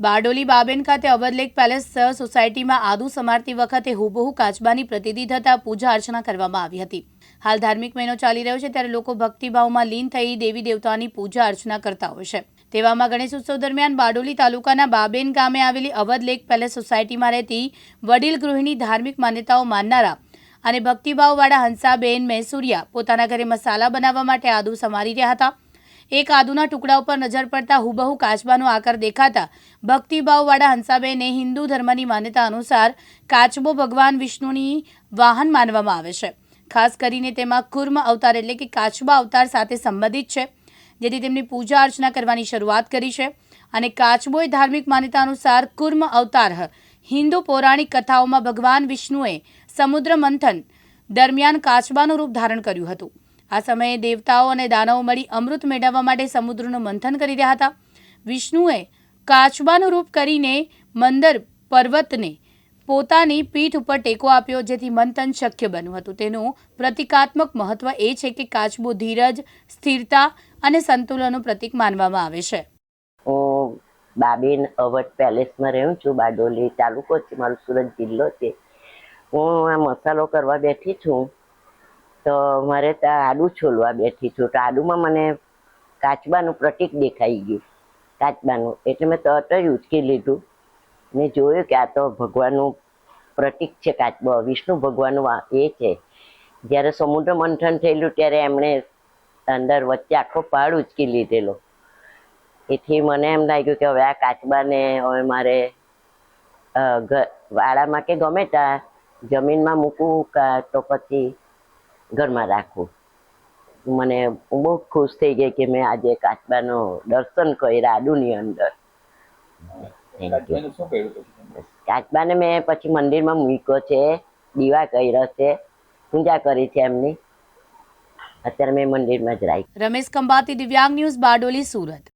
બારડોલી બાબેન ખાતે અવધલેખ પેલેસ સોસાયટીમાં આદુ સમારતી વખતે હુબહુ કાચબાની પ્રતિતિ થતા પૂજા અર્ચના કરવામાં આવી હતી. હાલ ધાર્મિક મહિનો ચાલી રહ્યો છે ત્યારે લોકો ભક્તિભાવમાં લીન થઈ દેવી દેવતાની પૂજા અર્ચના કરતા હોય છે. તેવામાં ગણેશ ઉત્સવ દરમિયાન બારડોલી તાલુકાના બાબેન ગામે આવેલી અવધલેક પેલેસ સોસાયટીમાં રહેતી વડીલ ગૃહિણી ધાર્મિક માન્યતાઓ માનનારા અને ભક્તિભાવવાળા હંસાબેન મૈસુરિયા પોતાના ઘરે મસાલા બનાવવા માટે આદુ સમારી રહ્યા હતા. એક આદુના ટુકડા ઉપર નજર પડતા હુબહુ કાચબાનો આકાર દેખાતા ભક્તિભાવવાળા હંસાબેને હિન્દુ ધર્મની માન્યતા અનુસાર કાચબો ભગવાન વિષ્ણુની વાહન માનવામાં આવે છે. ખાસ કરીને તેમાં કુર્મ અવતાર એટલે કે કાચબા અવતાર સાથે સંબંધિત છે, જેથી તેમની પૂજા અર્ચના કરવાની શરૂઆત કરી છે. અને કાચબોએ ધાર્મિક માન્યતા અનુસાર કુર્મ અવતાર હિન્દુ પૌરાણિક કથાઓમાં ભગવાન વિષ્ણુએ સમુદ્ર મંથન દરમિયાન કાચબાનું રૂપ ધારણ કર્યું હતું. આ સમયે દેવતાઓ અને દાનવો મળી અમૃત મેળવવા માટે સમુદ્રનું મંથન કરી રહ્યા હતા. વિષ્ણુએ કાચબાનું રૂપ કરીને મંદર પર્વતને પોતાની પીઠ ઉપર ટેકો આપ્યો જેથી મંથન શક્ય બન્યું હતું. તેનું પ્રતિકાત્મક મહત્વ એ છે કે કાચબો ધીરજ, સ્થિરતા અને સંતુલનનું પ્રતીક માનવામાં આવે છે. હું બાબેન અવધ પેલેસમાં રહું છું, બારડોલી તાલુકો છે, મારો સુરત જિલ્લો છે. હું આ મસાલો કરવા બેઠી છું. તો મારે ત્યાં આડું છોલવા બેઠી છું. તો આડુમાં મને કાચબાનું પ્રતિક દેખાઈ ગયું, કાચબાનું. એટલે મેં તરત જ ઉચકી લીધું ને જોયું કે આ તો ભગવાનનું પ્રતિક છે કાચબો. વિષ્ણુ ભગવાનનું એ છે. જ્યારે સમુદ્ર મંથન થયેલું ત્યારે એમણે અંદર વચ્ચે આખો પહાડ ઉચકી લીધેલો. એથી મને એમ લાગ્યું કે હવે આ કાચબાને હવે મારે વાડામાં કે ગમે ત્યાં જમીનમાં મૂકવું તો પછી ઘરમાં રાખવું મને હું બહુ ખુશ થઈ ગઈ કે મેં આજે કાચબાનો દર્શન કર્યા આડુની અંદર? કાચબાને મેં પછી મંદિરમાં મૂક્યો છે દીવા કર્યો છે પૂજા કરી છે એમની. અત્યારે મેં મંદિરમાં જ રાખી. રમેશ ખંભાતી દિવ્યાંગ ન્યૂઝ બારડોલી સુરત.